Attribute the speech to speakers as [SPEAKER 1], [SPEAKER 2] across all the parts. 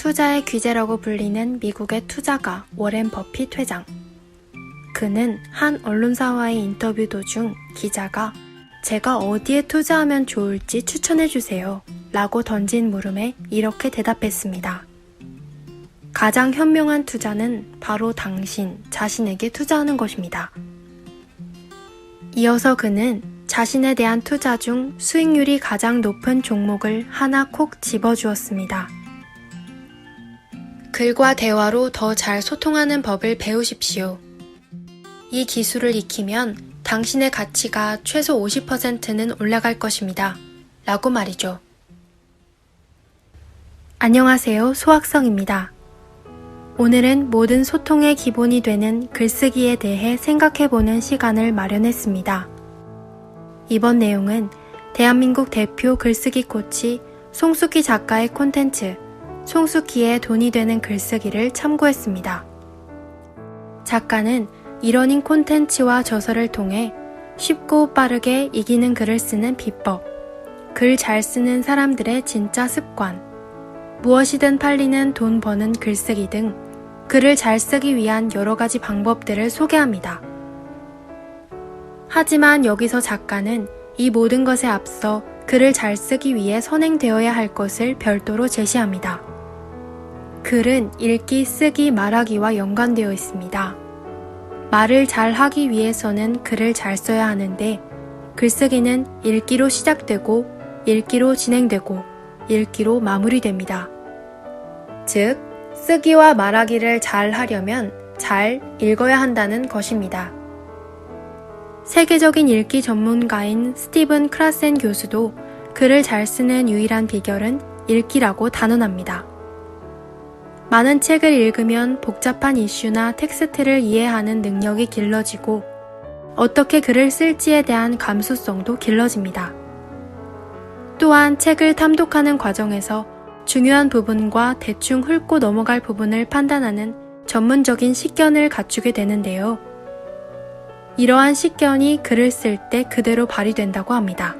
[SPEAKER 1] 투자의 귀재라고 불리는 미국의 투자가 워렌 버핏 회장. 그는 한 언론사와의 인터뷰 도중 기자가 제가 어디에 투자하면 좋을지 추천해 주세요. 라고 던진 물음에 이렇게 대답했습니다. 가장 현명한 투자는 바로 당신 자신에게 투자하는 것입니다. 이어서 그는 자신에 대한 투자 중 수익률이 가장 높은 종목을 하나 콕 집어주었습니다. 글과 대화로 더 잘 소통하는 법을 배우십시오. 이 기술을 익히면 당신의 가치가 최소 50%는 올라갈 것입니다. 라고 말이죠. 안녕하세요. 소학성입니다. 오늘은 모든 소통의 기본이 되는 글쓰기에 대해 생각해보는 시간을 마련했습니다. 이번 내용은 대한민국 대표 글쓰기 코치 송수기 작가의 콘텐츠 송수기의 돈이 되는 글쓰기를 참고했습니다. 작가는 이러닝 콘텐츠와 저서를 통해 쉽고 빠르게 이기는 글을 쓰는 비법, 글 잘 쓰는 사람들의 진짜 습관, 무엇이든 팔리는 돈 버는 글쓰기 등 글을 잘 쓰기 위한 여러 가지 방법들을 소개합니다. 하지만 여기서 작가는 이 모든 것에 앞서 글을 잘 쓰기 위해 선행되어야 할 것을 별도로 제시합니다. 글은 읽기, 쓰기, 말하기와 연관되어 있습니다. 말을 잘 하기 위해서는 글을 잘 써야 하는데 글쓰기는 읽기로 시작되고 읽기로 진행되고 읽기로 마무리됩니다. 즉, 쓰기와 말하기를 잘 하려면 잘 읽어야 한다는 것입니다. 세계적인 읽기 전문가인 스티븐 크라센 교수도 글을 잘 쓰는 유일한 비결은 읽기라고 단언합니다. 많은 책을 읽으면 복잡한 이슈나 텍스트를 이해하는 능력이 길러지고 어떻게 글을 쓸지에 대한 감수성도 길러집니다. 또한 책을 탐독하는 과정에서 중요한 부분과 대충 훑고 넘어갈 부분을 판단하는 전문적인 식견을 갖추게 되는데요. 이러한 식견이 글을 쓸 때 그대로 발휘된다고 합니다.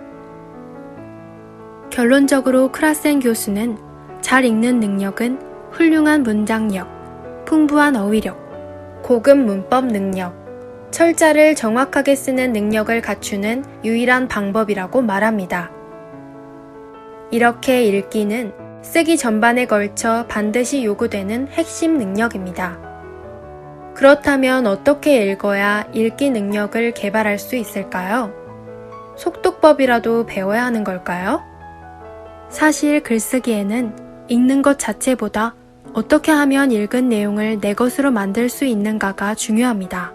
[SPEAKER 1] 결론적으로 크라센 교수는 잘 읽는 능력은 훌륭한 문장력, 풍부한 어휘력, 고급 문법 능력, 철자를 정확하게 쓰는 능력을 갖추는 유일한 방법이라고 말합니다. 이렇게 읽기는 쓰기 전반에 걸쳐 반드시 요구되는 핵심 능력입니다. 그렇다면 어떻게 읽어야 읽기 능력을 개발할 수 있을까요? 속독법이라도 배워야 하는 걸까요? 사실 글쓰기에는 읽는 것 자체보다 어떻게 하면 읽은 내용을 내 것으로 만들 수 있는가가 중요합니다.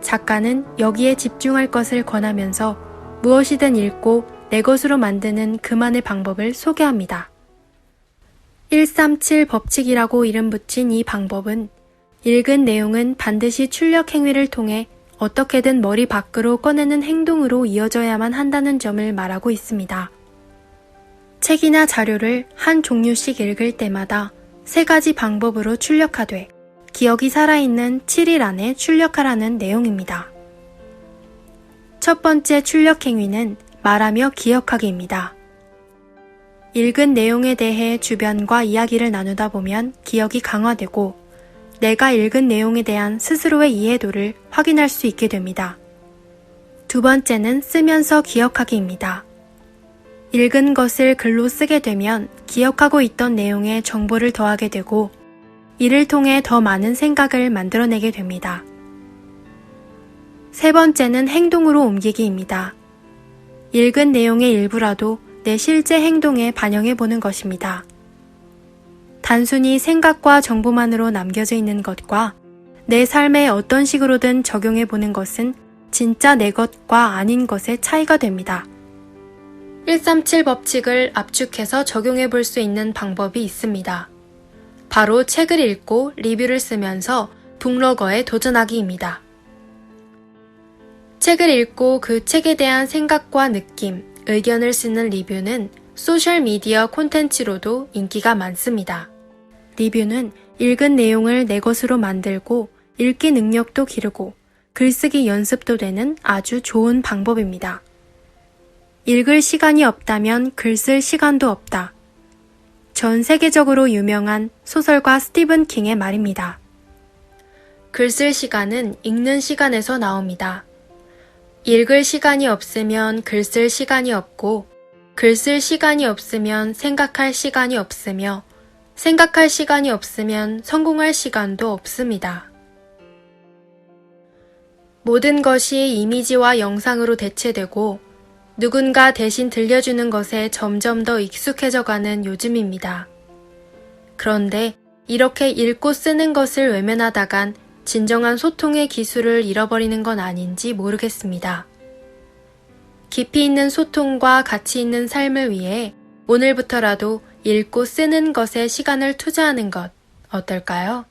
[SPEAKER 1] 작가는 여기에 집중할 것을 권하면서 무엇이든 읽고 내 것으로 만드는 그만의 방법을 소개합니다. 137 법칙이라고 이름 붙인 이 방법은 읽은 내용은 반드시 출력 행위를 통해 어떻게든 머리 밖으로 꺼내는 행동으로 이어져야만 한다는 점을 말하고 있습니다. 책이나 자료를 한 종류씩 읽을 때마다 세 가지 방법으로 출력하되 기억이 살아있는 7일 안에 출력하라는 내용입니다. 첫 번째 출력 행위는 말하며 기억하기입니다. 읽은 내용에 대해 주변과 이야기를 나누다 보면 기억이 강화되고 내가 읽은 내용에 대한 스스로의 이해도를 확인할 수 있게 됩니다. 두 번째는 쓰면서 기억하기입니다. 읽은 것을 글로 쓰게 되면 기억하고 있던 내용에 정보를 더하게 되고 이를 통해 더 많은 생각을 만들어내게 됩니다. 세 번째는 행동으로 옮기기입니다. 읽은 내용의 일부라도 내 실제 행동에 반영해 보는 것입니다. 단순히 생각과 정보만으로 남겨져 있는 것과 내 삶에 어떤 식으로든 적용해 보는 것은 진짜 내 것과 아닌 것의 차이가 됩니다. 137 법칙을 압축해서 적용해 볼 수 있는 방법이 있습니다. 바로 책을 읽고 리뷰를 쓰면서 북러거에 도전하기입니다. 책을 읽고 그 책에 대한 생각과 느낌, 의견을 쓰는 리뷰는 소셜미디어 콘텐츠로도 인기가 많습니다. 리뷰는 읽은 내용을 내 것으로 만들고 읽기 능력도 기르고 글쓰기 연습도 되는 아주 좋은 방법입니다. 읽을 시간이 없다면 글 쓸 시간도 없다. 전 세계적으로 유명한 소설가 스티븐 킹의 말입니다. 글 쓸 시간은 읽는 시간에서 나옵니다. 읽을 시간이 없으면 글 쓸 시간이 없고, 글 쓸 시간이 없으면 생각할 시간이 없으며, 생각할 시간이 없으면 성공할 시간도 없습니다. 모든 것이 이미지와 영상으로 대체되고 누군가 대신 들려주는 것에 점점 더 익숙해져 가는 요즘입니다. 그런데 이렇게 읽고 쓰는 것을 외면하다간 진정한 소통의 기술을 잃어버리는 건 아닌지 모르겠습니다. 깊이 있는 소통과 가치 있는 삶을 위해 오늘부터라도 읽고 쓰는 것에 시간을 투자하는 것 어떨까요?